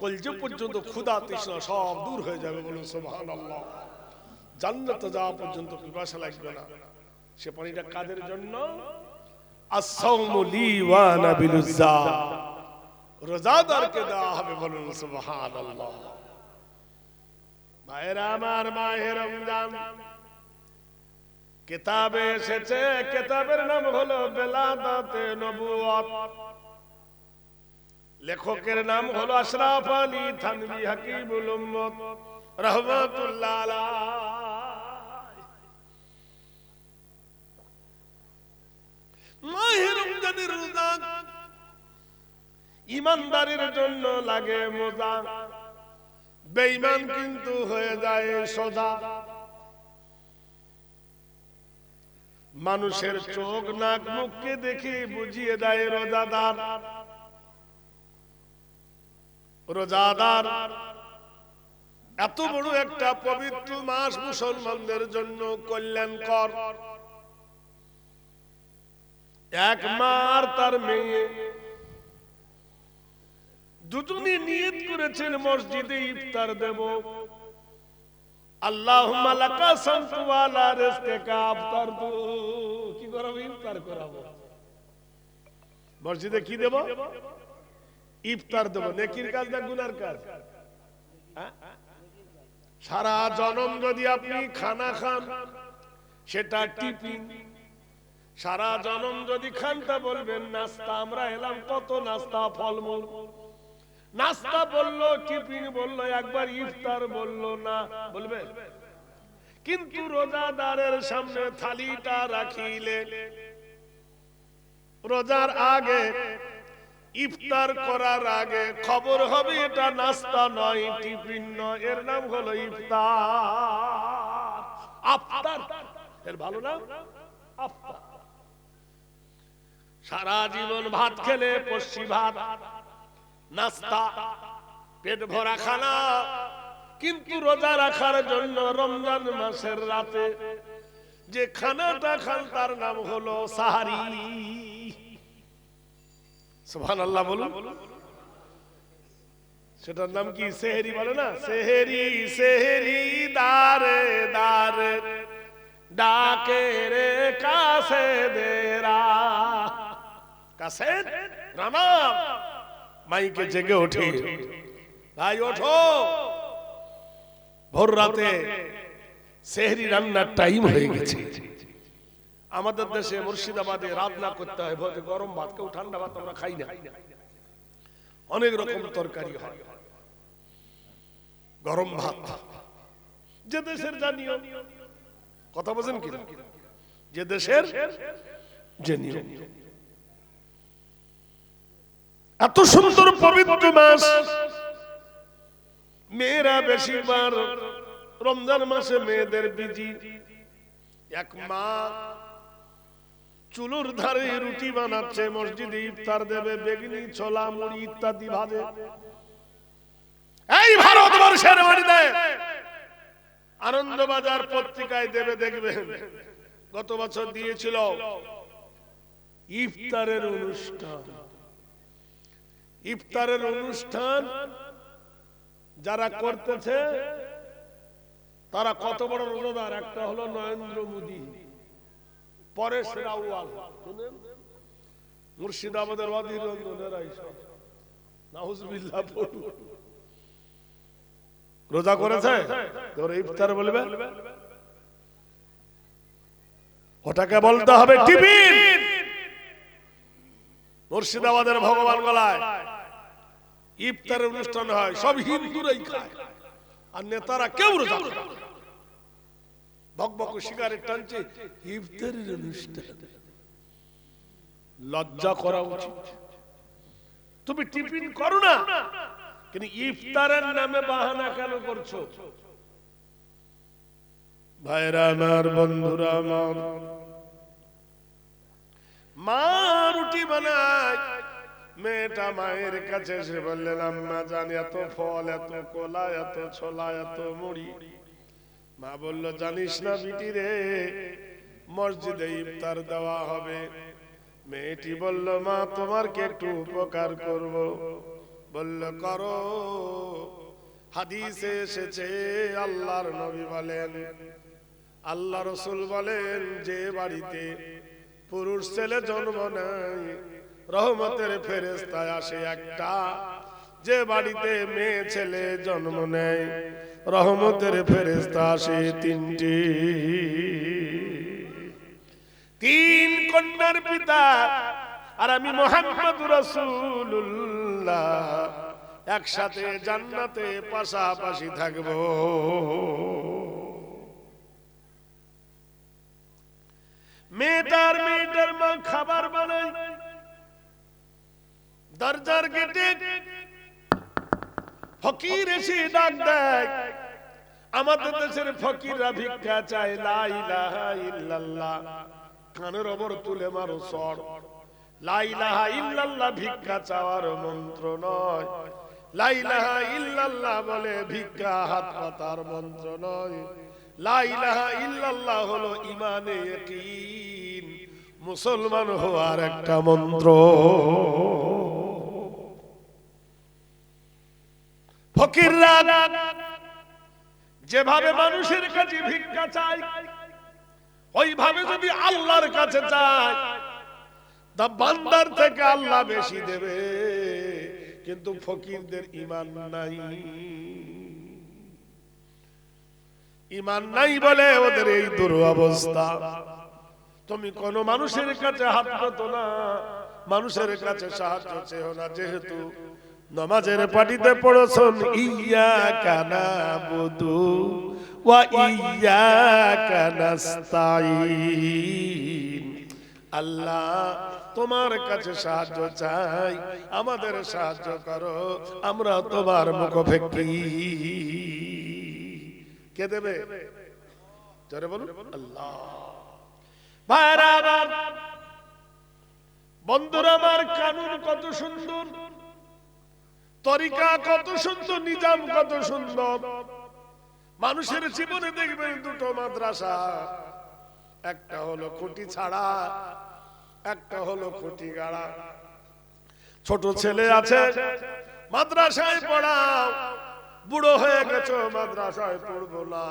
কলজে পর্যন্ত ক্ষুধা তৃষ্ণা সব দূর হয়ে যাবে বলুন সোহান আল্লাহ জান্নাতে যাওয়া পর্যন্ত পিপাসা লাগবে না। সে পানিটা কাদের জন্য? রোজাদারকে দেওয়া হবে বলুন সুবহানাল্লাহ। ভাইরা আমার মাহে রমজান। কিতাবে এসেছে কিতাবের নাম হলো বেলা বেলাদাতে নবুয়ত লেখকের নাম হলো আশরাফ আলী থানভী হাকিমুল উম্মত, রহমাতুল্লাহ রমজানের রোজা ইমানদারের জন্য লাগে মজা। বেঈমান কিন্তু হয়ে যায় সোজা। মানুষের চোখ নাক মুখকে দেখে বুঝিয়ে দেয় রোজাদার। রোজাদার। এত বড় একটা পবিত্র মাস মুসলমানদের জন্য কল্যাণকর। এক মার তার মেয়ে। দুজনে নিয়ত করেছেন মসজিদে ইফতার দেব। আফতারতু কি করাবো? ইফতার করাবো। মসজিদে কি দেব? ইফতার দেব। নেকির কাজ না গুনার কাজ? হ্যাঁ? সারা জনম যদি আপনি খানা খান, সেটা টিফিন। সারা জনম যদি খানটা বলবেন, নাস্তা, আমরা এলাম, কত নাস্তা, ফলমূল। নাস্তা বলল, টিফিন বলল, একবার ইফতার বলল, না, বলবে? কিন্তু রোজাদারের সামনে থালিটা রাখিলে, রোজার আগে ইফতার করার আগে খবর হবে, এটা নাস্তা নয়, টিফিন নয়, এর নাম হলো ইফতার। এর ভালো নাম? সারা জীবন ভাত খেলে পশ্চি ভাত, নাস্তা, পেট ভরা খানা, কিন্তু রোজা রাখার জন্য রমজান মাসের রাতে যে খানাটা খান তার নাম হলো সাহারি। সুবহান আল্লাহ বলুন। সেটার নাম কি? সেহেরি বলে না? সেহেরি সেহেরি, দারে দারে। ডাকে রে কাছে দেরা। কাছে? রানা? মাইকে জেগে ওঠে। ভাই, ওঠো। ভোর রাতে সেহরি রান্নার টাইম হয়ে গেছে। আমাদের দেশে মুর্শিদাবাদে রান্না করতে হয় গরম ভাত কেউ ঠান্ডা ভাত আমরা খাই না। অনেক রকম তরকারি হয়। গরম ভাত। যে দেশের জানিও। কথা বলছেন কি? যে দেশের যে নিয়ম এত সুন্দর পবিত্র মাস। মেয়েরা বেশিরভাগ রমজান মাসে মেয়েদের বিজি। এক মা চুলুর ধারে রুটি বানাচ্ছে, মসজিদে ইফতার দেবে, বেগনি, ছোলা, মুড়ি ইত্যাদি ভাজে। এই ভারতবর্ষের বাড়িতে আনন্দবাজার পত্রিকায় দেবে দেখবেন গত বছর দিয়েছিল ইফতারের অনুষ্ঠান। ইফতারের অনুষ্ঠান যারা করতেছে, তারা কত বড় রোজাদার? একটা হলো নরেন্দ্র মোদী। পরেশ মুর্শিদাবাদের রোজা করেছে? তোর ইফতার বলবে? ওটাকে বলতে হবে মুর্শিদাবাদের ভগবান গলায়। ইফতারের অনুষ্ঠান হয়, সব হিন্দুরাই খায়। আর নেতারা কেউ রোজা করে বক বক টানছে ইফতারের অনুষ্ঠান। লজ্জা করা উচিত। তুমি টিফিন করো না। কিন্তু ইফতারের নামে বাহানা কেন করছ? ভাইরা আমার বন্ধুরা আমার মা রুটি বানায় মেয়েটা মায়ের কাছে এসে বললেন আম্মা জানি এত ফল এত কলা এত ছোলা এত মুড়ি। মা বলল, জানিস না বিটি রে, মসজিদে ইফতার দেওয়া হবে। মেয়েটি বলল, মা তোমার কে একটু উপকার করব। বলল, করো। হাদিসে এসেছে, আল্লাহর নবী বলেন, আল্লাহ রসুল বলেন, যে বাড়িতে পুরুষ ছেলে জন্ম নেয়, রহমতের ফেরেস্তায় আসে একটা। যে বাড়িতে মেয়ে ছেলে জন্ম নেয় রহমতের ফেরেস্তা আসে তিনটি। তিন কন্যার পিতা আর আমি মোহাম্মদ রসুল্লাহ একসাথে জান্নাতে পাশাপাশি থাকব। মেয়েটার মেয়েটার মা খাবার বানায়। দরজার গেটে ফকির এসে ডাক দেয়। আমাদের দেশের ফকিররা ভিক্ষা চায় লা ইলাহা ইল্লাল্লাহ। কানের ওপর তুলে মারো সর লা ইলাহা ইল্লাল্লাহ ভিক্ষা চাওয়ার মন্ত্র নয়। লা ইলাহা ইল্লাল্লাহ বলে ভিক্ষা হাত পাতার মন্ত্র নয়। লা ইলাহা ইল্লাল্লাহ হলো ইমানে ইয়াকিন। মুসলমান হওয়ার একটা মন্ত্র। ফকিররা যেভাবে মানুষের কাছে ভিক্ষা চায়, ওইভাবে যদি আল্লাহর কাছে চায়, তা বান্দার থেকে আল্লাহ বেশি দেবে। কিন্তু ফকিরদের ইমান নাই। ইমান নাই বলে ওদের এই দুরবস্থা। তুমি কোন মানুষের কাছে হাত পেতো না, মানুষের কাছে সাহায্য চেয়েও না, যেহেতু নমাজের পাটিতে পড়ছন ইয়া কানা বুধু ওয়া ইয়া কানাস্তাইন আল্লাহ, তোমার কাছে সাহায্য চাই, আমাদের সাহায্য করো, আমরা তোমার মুখভেক্ষি কে দেবে? জোরে বলুন, আল্লাহ। বন্ধুরা, আমার কানুন কত সুন্দর। তরিকা কত সুন্দর নিজাম কত সুন্দর। মানুষের জীবনে দেখবেন দুটো মাদ্রাসা। একটা হলো খুঁটি ছাড়া একটা হলো খুঁটি গাড়া। ছোট ছেলে আছে। মাদ্রাসায় পড়াও। বুড়ো হয়ে গেছো মাদ্রাসায় পড়ব না।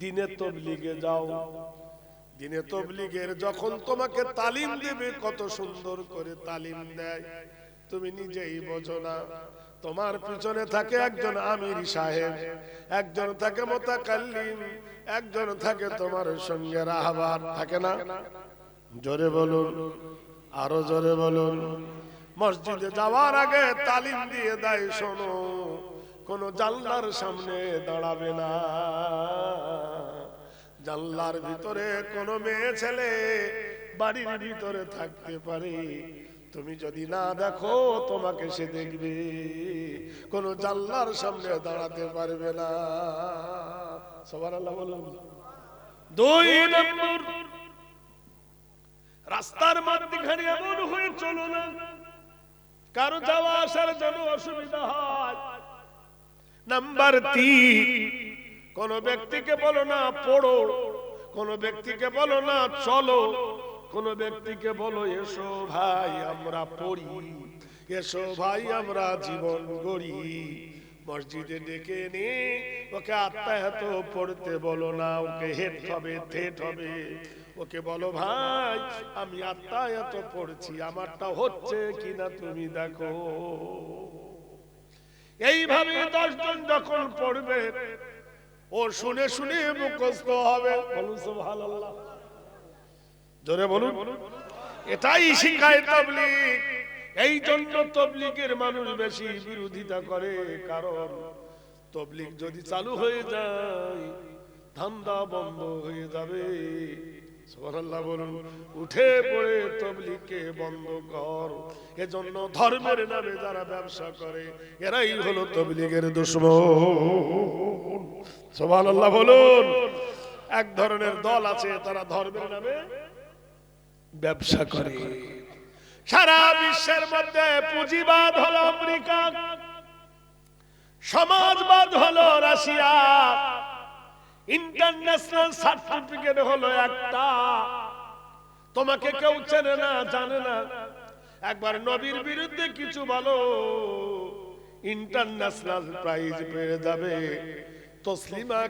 দিনে তবলিগে যাও। দিনে তবলিগের যখন তোমাকে তালিম দেবে কত সুন্দর করে তালিম দেয়। তুমি নিজেই বোঝো না। তোমার পিছনে থাকে একজন আমির সাহেব। একজন থাকে মোতাকাল্লিম। একজন থাকে তোমার সঙ্গে রাহবার। থাকে না? জোরে বলুন। আরও জোরে বলুন। মসজিদে যাওয়ার আগে তালিম দিয়ে দেয় শোনো। কোন জানলার সামনে দাঁড়াবে না। জানলার ভিতরে কোন মেয়ে ছেলে বাড়ির ভিতরে থাকতে পারে। তুমি যদি না দেখো, তোমাকে সে দেখবে। কোন জানলার সামনে দাঁড়াতে পারবে না। সবার আল্লাহ বলুন। দুই নম্বর, রাস্তার মাধ্যখানে এমন হয়ে চলো না। কারও যাওয়া আসার জন্য অসুবিধা হয়। নাম্বার তিন, কোন ব্যক্তিকে বলো না, পড়ো। কোন ব্যক্তিকে বলো না, চলো। কোন ব্যক্তিকে বলো, এসো ভাই, আমরা পড়ি। এসো ভাই, আমরা জীবন গড়ি। মসজিদে ডেকে নে ওকে আত্মা আত্মাহত পড়তে বলো না, ওকে হেট হবে, থেট হবে। ওকে বলো, ভাই, আমি আত্মাহত পড়ছি, আমারটা হচ্ছে কিনা তুমি দেখো। এইভাবে দশজন যখন পড়বে, ও শুনে শুনে মুখস্থ হবে। বলুন, সুবহানাল্লাহ। জোরে বলুন, এটাই শিখায় তবলিগ। এই জন্য তবলিগের মানুষ বেশি বিরোধিতা করে, কারণ তবলিগ যদি চালু হয়ে যায়, ধান্দা বন্ধ হয়ে যাবে। বলুন, উঠে পড়ে তবলিগকে বন্ধ কর। এজন্য ধর্মের নামে যারা ব্যবসা করে, এরাই হলো তবলিগের দুশ্মন। সুবহানাল্লাহ বলুন, এক ধরনের দল আছে, তারা ধর্মের নামে ব্যবসা করে। সারা বিশ্বের মধ্যে পুঁজিবাদ হলো আমেরিকা। সমাজবাদ হলো রাশিয়া। ইন্টারন্যাশনাল সার্টিফিকেট হলো একটা। তোমাকে কেউ চেনে না, জানে না। একবার নবীর বিরুদ্ধে কিছু বলো, ইন্টারন্যাশনাল প্রাইজ পেয়ে যাবে। তসলিমা